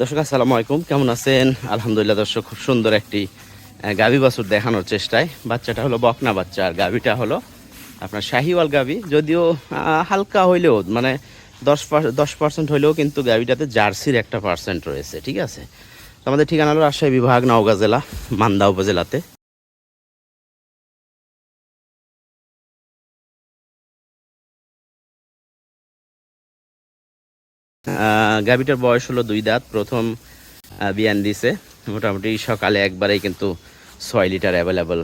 দর্শক, আসসালামু আলাইকুম। কেমন আছেন? আলহামদুলিল্লাহ দর্শক, খুব সুন্দর একটি গাভী বাছুর দেখানোর চেষ্টায়। বাচ্চাটা হলো বকনা বাচ্চা, আর গাভীটা হলো আপনার শাহিওয়াল গাভী। যদিও হালকা হইলেও মানে দশ দশ পার্সেন্ট হইলেও কিন্তু গাভীটাতে জার্সির একটা পার্সেন্ট রয়েছে, ঠিক আছে? আমাদের ঠিকানা হলো রাজশাহী বিভাগ, নওগাঁ জেলা, মান্দা উপজেলাতে। গাভীটার বয়স হলো দুই দাঁত, প্রথম বিয়ান দিছে। মোটামুটি সকালে একবারেই কিন্তু ছয় লিটার অ্যাভেলেবল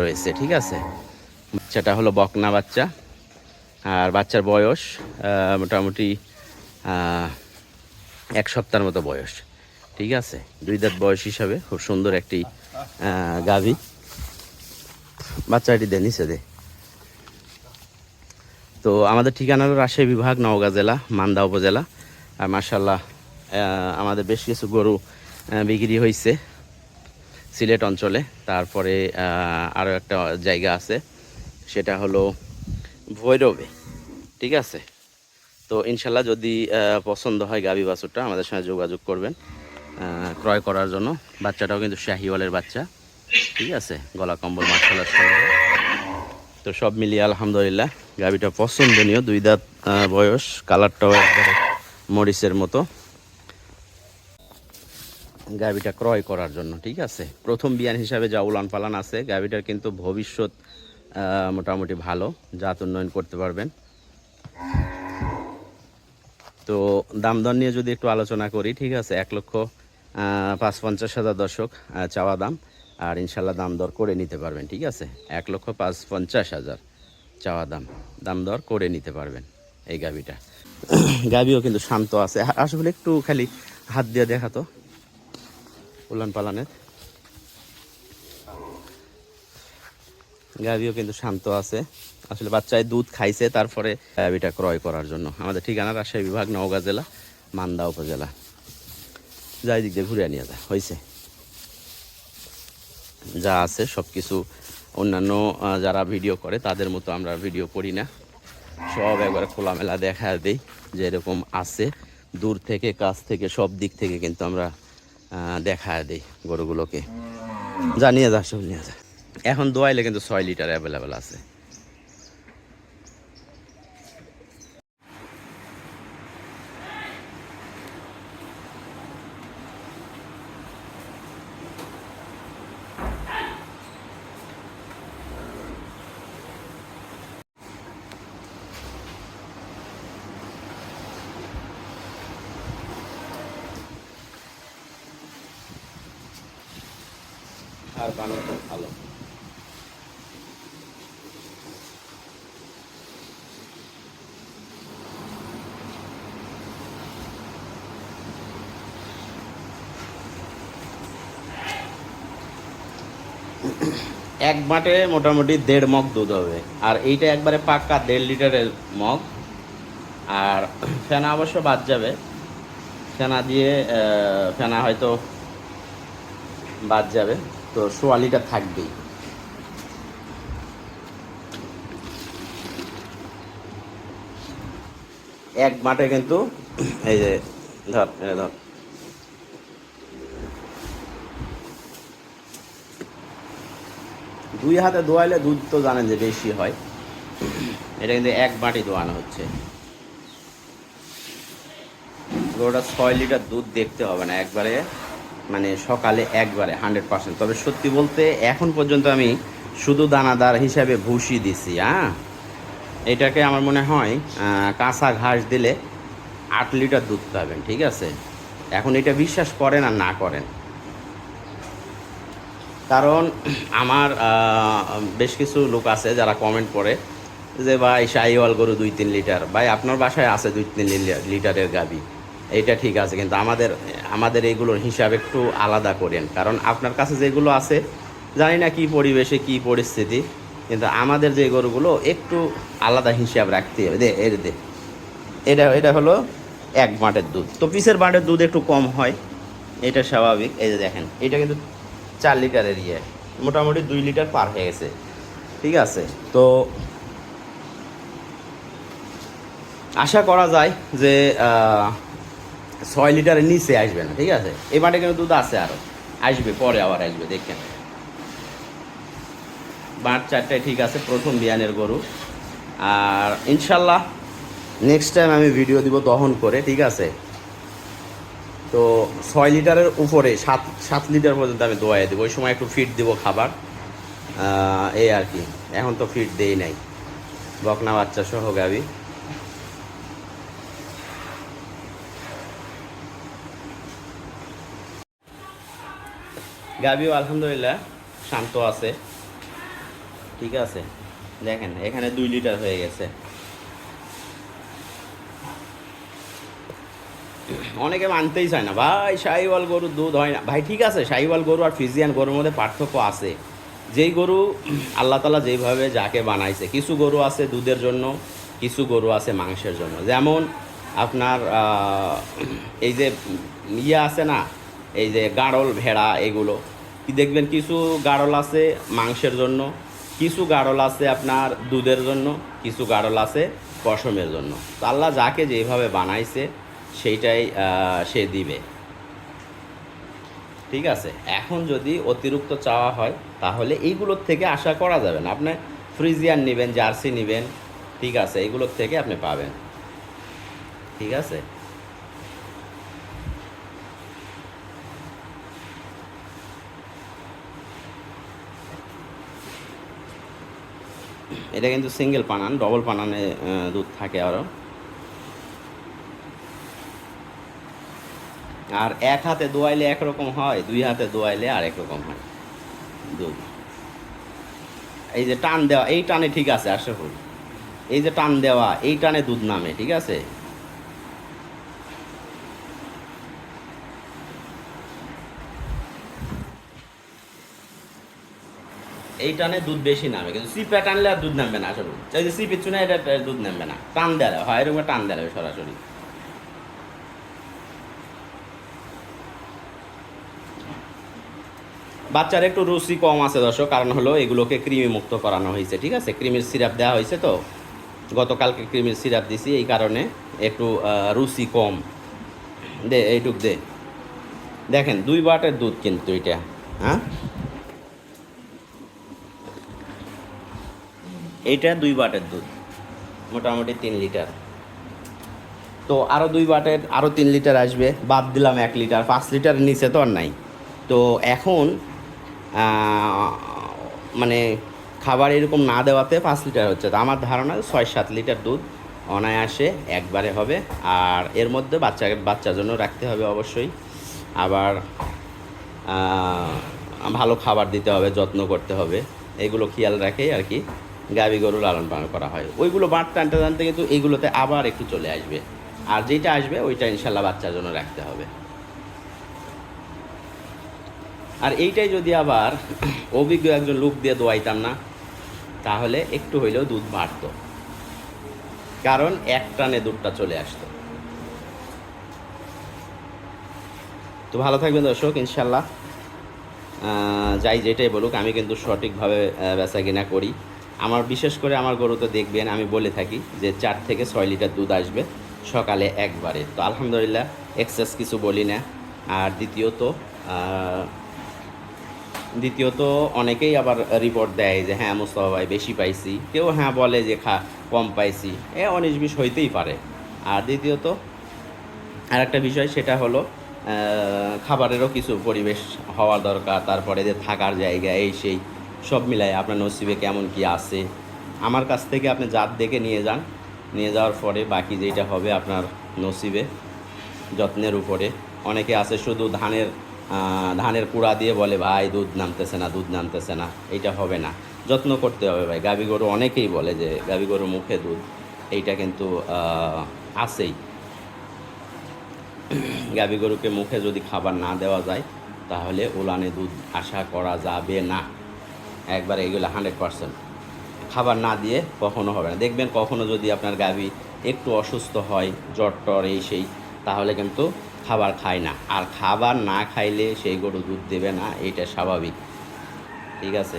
রয়েছে, ঠিক আছে? বাচ্চাটা হলো বকনা বাচ্চা, আর বাচ্চার বয়স মোটামুটি এক সপ্তাহের মতো বয়স, ঠিক আছে? দুই দাঁত বয়স হিসাবে খুব সুন্দর একটি গাভী। বাচ্চাটি দে, নিচে দে। তো আমাদের ঠিকানা হলো রাজশাহী বিভাগ, নওগাঁ জেলা, মান্দা উপজেলা। আর মার্শাল্লাহ আমাদের বেশ কিছু গরু বিক্রি হয়েছে সিলেট অঞ্চলে। তারপরে আরও একটা জায়গা আছে, সেটা হলো ভৈরবে, ঠিক আছে? তো ইনশাল্লাহ যদি পছন্দ হয় গাভী বাছুরটা, আমাদের সঙ্গে যোগাযোগ করবেন ক্রয় করার জন্য। বাচ্চাটাও কিন্তু শাহিওয়ালের বাচ্চা, ঠিক আছে? গলা কম্বল মার্শাল্লাহ তো সব মিলিয়ে আলহামদুলিল্লাহ গাভিটা পছন্দনীয়, দুই দাঁত বয়স কালারটাও একবারে মরিচের মতো। গাভিটা ক্রয় করার জন্য, ঠিক আছে? প্রথম বিয়ান হিসাবে যা উলান পালান আছে, গাভিটার কিন্তু ভবিষ্যৎ মোটামুটি ভালো, জাত উন্নয়ন করতে পারবেন। তো দাম দর নিয়ে যদি একটু আলোচনা করি, ঠিক আছে? এক লক্ষ পাঁচ পঞ্চাশ হাজার দর্শক চাওয়া দাম, আর ইনশাল্লাহ দাম দর করে নিতে পারবেন, ঠিক আছে? এক লক্ষ পাঁচ পঞ্চাশ হাজার চাওয়া দাম দাম দর করে নিতে পারবেন এই গাভিটা। গাভিও কিন্তু শান্ত আছে। আসলে একটু খালি হাত দিয়ে দেখাতো। উলান পালানের গাভিও কিন্তু শান্ত আছে। আসলে বাচ্চায় দুধ খাইছে, তারপরে গাভিটা ক্রয় করার জন্য। আমাদের ঠিকানা রাজশাহী বিভাগ, নওগাঁ জেলা, মান্দা উপজেলা। যাই দিক দিয়ে ঘুরে নিয়ে যা হয়েছে যা আছে সব কিছু অন্যান্য যারা ভিডিও করে, তাদের মতো আমরা ভিডিও করি না। সব একবারে খোলামেলা দেখা দিই যে এরকম আছে। দূর থেকে, কাছ থেকে, সব দিক থেকে কিন্তু আমরা দেখা দিই গরুগুলোকে। যা নিয়ে যা, সব নিয়ে যা। এখন দোয়াইলে কিন্তু ছয় লিটার অ্যাভেলেবেল আছে। আর বানানো ভালো। এক বাটে মোটামুটি দেড় মগ দুধ হবে। আর এইটা একবারে পাক্কা দেড় লিটারের মগ। আর ফেনা অবশ্য বাদ যাবে। ফেনা দিয়ে ফেনা হয়তো বাদ যাবে। তো সোয়া লিটার থাকবেই। এক মাঠে কিন্তু, এই যে, ধর ধর। দুই হাতে দোয়াইলে দুধ তো জানেন যে বেশি হয়। এটা কিন্তু এক বাটি ধোয়ানো হচ্ছে। গরুটা ছয় লিটার দুধ দেখতে হবে না, একবারে মানে সকালে একবারে হান্ড্রেড পার্সেন্ট তবে সত্যি বলতে এখন পর্যন্ত আমি শুধু দানাদার হিসাবে ভুসি দিছি হ্যাঁ? এটাকে আমার মনে হয় কাঁচা ঘাস দিলে আট লিটার দুধ পাবেন, ঠিক আছে? এখন এটা বিশ্বাস করেন আর না করেন। কারণ আমার বেশ কিছু লোক আছে যারা কমেন্ট করে যে, ভাই, শাহিওয়াল গরু দুই তিন লিটার। ভাই, আপনার বাসায় আছে দুই তিন লিটারের গাবি। এইটা ঠিক আছে, কিন্তু আমাদের আমাদের এইগুলোর হিসাব একটু আলাদা করেন। কারণ আপনার কাছে যেগুলো আছে, জানি না কি পরিবেশে কি পরিস্থিতি, কিন্তু আমাদের যে গরুগুলো একটু আলাদা হিসাব রাখতে হবে। দে এর দে, এটা এটা হলো এক বাঁটের দুধ। তো পিসের বাঁটের দুধ একটু কম হয়, এটা স্বাভাবিক। এই যে দেখেন, এটা কিন্তু চার লিটারের ইয়ে মোটামুটি দুই লিটার পার হয়ে গেছে। ঠিক আছে, তো আশা করা যায় যে ছয় লিটারের নিচে আসবে না, ঠিক আছে? এই বাটে কিন্তু দুধ আছে আরও আসবে, পরে আবার আসবে, দেখেন। বাট চারটায় ঠিক আছে, প্রথম বিয়ানের গরু। আর ইনশাল্লাহ নেক্সট টাইম আমি ভিডিও দিব দহন করে, ঠিক আছে? তো ছয় লিটারের উপরে, সাত সাত লিটার পর্যন্ত আমি দোয়াই দেবো। ওই সময় একটু ফিট দিব খাবার। এই আর কি। এখন তো ফিট দেই নাই। বকনা বাচ্চা সহ গাবি। গাবিও আলহামদুলিল্লাহ শান্ত আছে। ঠিক আছে? দেখেন, এখানে দুই লিটার হয়ে গেছে। অনেকে মানতেই চায় না, ভাই শাহিওয়াল গরুর দুধ হয় না। ভাই, ঠিক আছে শাহিওয়াল গরু আর ফিজিয়ান গরুর মধ্যে পার্থক্য আছে। যেই গরু আল্লাহ তালা যেইভাবে যাকে বানাইছে, কিছু গরু আছে দুধের জন্য, কিছু গরু আছে মাংসের জন্য। যেমন আপনার এই যে ইয়ে আছে না, এই যে গাড়ল ভেড়া এগুলো দেখবেন, কিছু গাড়ল আছে মাংসের জন্য, কিছু গাড়ল আছে আপনার দুধের জন্য, কিছু গাড়ল আছে পশমের জন্য। তো আল্লাহ যাকে যেভাবে বানাইছে, সেইটাই সে দিবে। ঠিক আছে? এখন যদি অতিরিক্ত চাওয়া হয়, তাহলে এইগুলোর থেকে আশা করা যাবে না। আপনি ফ্রিজিয়ান নেবেন, জার্সি নেবেন, ঠিক আছে? এইগুলোর থেকে আপনি পাবেন। ঠিক আছে? এটা কিন্তু সিঙ্গেল পানান ডবল পানানে দুধ থাকে আরও আর এক হাতে দোয়াইলে একরকম হয়, দুই হাতে দোয়াইলে আর একরকম হয় দুধ। এই যে টান দেওয়া, এই টানে ঠিক আছে আশা করি এই যে টান দেওয়া, এই টানে দুধ নামে, ঠিক আছে? এই টানে দুধ বেশি নামে, কিন্তু সিপে টানলে আর দুধ নামবে না আসলে এই যে সিপের চুনে এটা দুধ নামবে না। টান দেওয়া, হয় এরকম টান দেওয়া সরাসরি। বাচ্চার একটু রুচি কম আছে দর্শক, কারণ হলো এগুলোকে কৃমি মুক্ত করানো হয়েছে, ঠিক আছে? ক্রিমির সিরাপ দেওয়া হয়েছে তো? গতকালকে ক্রিমির সিরাপ দিছি, এই কারণে একটু রুচি কম। দে, এইটুক দে। দেখেন, দুই বাটের দুধ কিন্তু এটা হ্যাঁ? এইটা দুই বাটের দুধ, মোটামুটি তিন লিটার। তো আরও দুই বাটের আরও তিন লিটার আসবে, বাদ দিলাম এক লিটার, পাঁচ লিটার নিচে তো আর নাই। তো এখন মানে খাবার এরকম না দেওয়াতে পাঁচ লিটার হচ্ছে। তো আমার ধারণা ছয় সাত লিটার দুধ অনায়াসে একবারে হবে, আর এর মধ্যে বাচ্চা, বাচ্চার জন্য রাখতে হবে অবশ্যই। আবার ভালো খাবার দিতে হবে, যত্ন করতে হবে। এগুলো খেয়াল রাখেই আর কি। গাভী গরু লালন পালন করা হয়। ওইগুলো বাঁট টানতে টানতে কিন্তু এইগুলোতে আবার একটু চলে আসবে। আর যেটা আসবে, ওইটা ইনশাল্লাহ বাচ্চার জন্য রাখতে হবে। আর এইটাই যদি আবার অভিজ্ঞ একজন লোক দিয়ে দোয়াইতাম না, তাহলে একটু হইলেও দুধ বাড়তো। কারণ এক টানে দুধটা চলে আসতো। তো ভালো থাকবেন দর্শক, ইনশাল্লাহ। যাই যেটাই বলুক, আমি কিন্তু সঠিকভাবে বেচা কিনা করি। আমার বিশেষ করে আমার গরুতে দেখবেন, আমি বলে থাকি যে চার থেকে ছয় লিটার দুধ আসবে সকালে একবারে। তো আলহামদুলিল্লাহ এক্সেস কিছু বলি না। আর দ্বিতীয়ত দ্বিতীয়ত অনেকেই আবার রিপোর্ট দেয় যে হ্যাঁ মুস্তফা ভাই বেশি পাইছি। কেউ হ্যাঁ বলে যে, খা, কম পাইছি। এ উনিশ বিশ হইতেই পারে। আর দ্বিতীয়ত আর একটা বিষয় সেটা হলো খাবারেরও কিছু পরিবেশ হওয়া দরকার, তারপরে যে থাকার জায়গা, এই সেই। সব মিলাই আপনার নসিবে কেমন কি আছে। আমার কাছ থেকে আপনি জাত দেখে নিয়ে যান। নিয়ে যাওয়ার পরে বাকি যেটা হবে আপনার নসিবে, যত্নের উপরে। অনেকে আছে শুধু ধানের ধানের কুড়া দিয়ে বলে, ভাই, দুধ নামতেছে না, দুধ নামতেছে না। এইটা হবে না। যত্ন করতে হবে ভাই। গাভী গরু অনেকেই বলে যে গাভী গরু মুখে দুধ। এইটা কিন্তু আছেই। গাভী গরুকে মুখে যদি খাবার না দেওয়া যায়, তাহলে উলানে দুধ আশা করা যাবে না। একবার এগুলো হান্ড্রেড পারসেন্ট। খাবার না দিয়ে কখনো হবে না। দেখবেন কখনো যদি আপনার গাভী একটু অসুস্থ হয়, জ্বর টর এই সেই, তাহলে কিন্তু খাবার খায় না। আর খাবার না খাইলে সেই গরু দুধ দেবে না, এটা স্বাভাবিক। ঠিক আছে?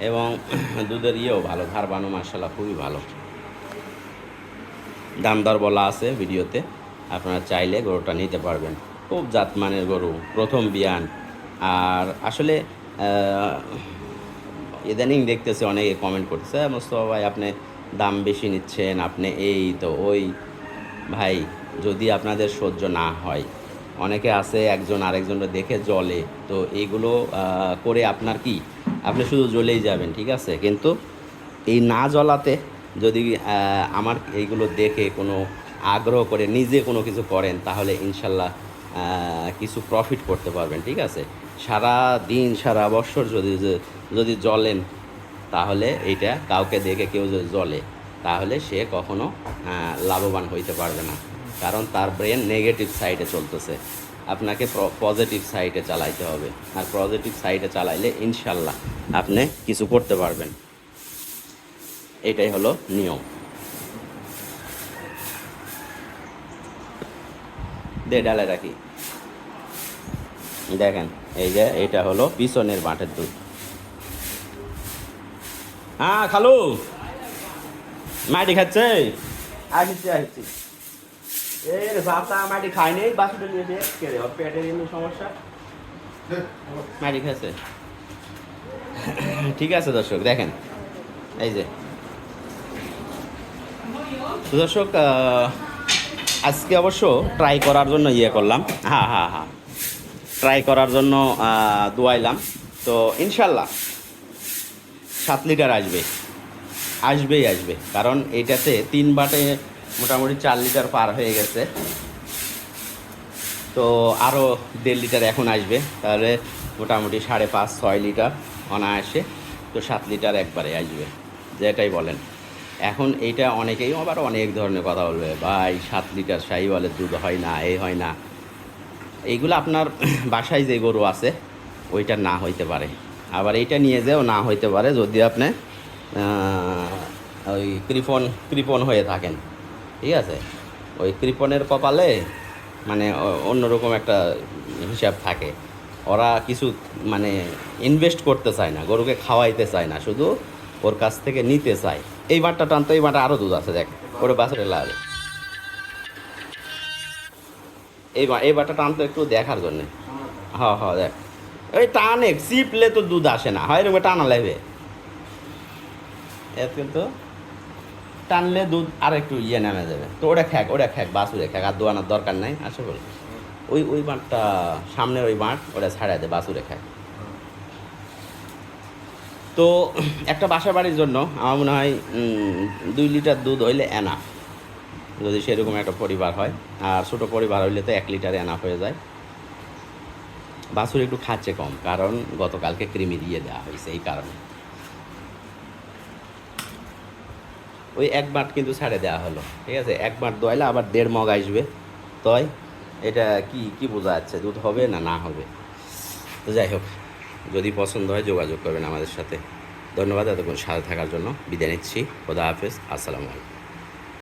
এবং দুধের ইয়েও ভালো ধার বানো মার্শাল্লাহ খুবই ভালো। দাম দর বলা আছে ভিডিওতে আপনারা চাইলে গরুটা নিতে পারবেন। খুব জাতমানের গরু প্রথম বিয়ান। আর আসলে ইদানিং দেখতেছে অনেকে কমেন্ট করতেছে "হ্যাঁ, মোস্তফা ভাই আপনি দাম বেশি নিচ্ছেন আপনি এই তো ওই। ভাই যদি আপনাদের সহ্য না হয় অনেকে আছে একজন আরেকজনকে দেখে জলে তো এইগুলো করে আপনার কি? আপনি শুধু জ্বলেই যাবেন ঠিক আছে? কিন্তু এই না জ্বলাতে যদি আমার এইগুলো দেখে কোনো আগ্রহ করে নিজে কোনো কিছু করেন, তাহলে ইনশাল্লাহ কিছু প্রফিট করতে পারবেন, ঠিক আছে? সারা দিন, সারা বছর যদি যদি জ্বলেন, তাহলে এইটা কাউকে দেখে কেউ যদি জলে তাহলে সে কখনো লাভবান হইতে পারবে না। কারণ তার ব্রেন নেগেটিভ সাইডে চলতেছে। আপনাকে পজিটিভ সাইডে চালাইতে হবে। আর পজিটিভ সাইডে চালাইলে ইনশাল্লাহ আপনি কিছু করতে পারবেন। এটাই হলো নিয়ম। দে ডালে রাখি। দেখেন এই যে এটা হলো পিছনের মাঠের দুধ হ্যাঁ খালু! মাটি খাচ্ছে? আসছি আসছি। মাটি খাই নেই বাসুটা নিয়ে দিয়ে কে ওর পেটের এমনি সমস্যা? মাটি খাচ্ছে। ঠিক আছে দর্শক দেখেন। এই যে তো দর্শক আজকে অবশ্য ট্রাই করার জন্য ইয়ে করলাম। হ্যাঁ হ্যাঁ হ্যাঁ ট্রাই করার জন্য দোয়াইলাম। তো ইনশাল্লাহ সাত লিটার আসবে। আসবেই আসবে। কারণ এইটাতে তিন বাটে মোটামুটি চার লিটার পার হয়ে গেছে। তো আরও দেড় লিটার এখন আসবে। তাহলে মোটামুটি সাড়ে পাঁচ, ছয় লিটার অনায়াসে তো সাত লিটার একবারে আসবে। যেটাই বলেন। এখন এইটা অনেকেই আবার অনেক ধরনের কথা বলবে, ভাই, সাত লিটার শাহিওয়ালের দুধ হয় না, এই হয় না। এইগুলো আপনার বাসায় যে গরু আছে, ওইটা না হইতে পারে। আবার এইটা নিয়ে যেও না হইতে পারে যদি আপনি ওই কৃপন কৃপন হয়ে থাকেন। ঠিক আছে? ওই কৃপনের কপালে মানে অন্যরকম একটা হিসাব থাকে। ওরা কিছু মানে ইনভেস্ট করতে চায় না, গরুকে খাওয়াইতে চায় না, শুধু ওর কাছ থেকে নিতে চায়। এই বাটটা টানতো, এই বাটা আরও দুধ আছে, দেখ। ওরে বাছরে লাগে এই বা এই বাটা টানতো একটু দেখার জন্যে। হ্যাঁ হ্যাঁ দেখ। ওই টানে, চিপলে তো দুধ আসে না। হয় এরকম টানা লাগবে। এত কিন্তু টানলে দুধ আর একটু ইয়ে নেমে যাবে। তো ওটা খ্যাক ওটা খ্যাক বাসুরে খ্যাক আর দোয়ানোর দরকার নাই, আসে বল। ওই ওই বাঁটটা সামনের ওই বাঁট, ওটা ছাড়াই দে, বাসুরে খ্যাক তো একটা বাসা বাড়ির জন্য আমার মনে হয় দুই লিটার দুধ হইলে এনাফ যদি সেরকম একটা পরিবার হয়, আর ছোটো পরিবার হইলে তো এক লিটার এনাফ হয়ে যায়। বাছুর একটু খাচ্ছে কম, কারণ গতকালকে কৃমি দিয়ে দেওয়া হয়েছে এই কারণে। ওই এক বাট কিন্তু ছাড়ে দেওয়া হলো, ঠিক আছে? এক বাট দোয়াইলে আবার দেড় মগ আসবে। তয়, এটা কি কি বোঝা যাচ্ছে, দুধ হবে না না হবে? তো যাই হোক। যদি পছন্দ হয় যোগাযোগ করবেন আমাদের সাথে। ধন্যবাদ, এতক্ষণ সাথে থাকার জন্য। বিদায় নিচ্ছি। খোদা হাফেজ। আসসালামু আলাইকুম।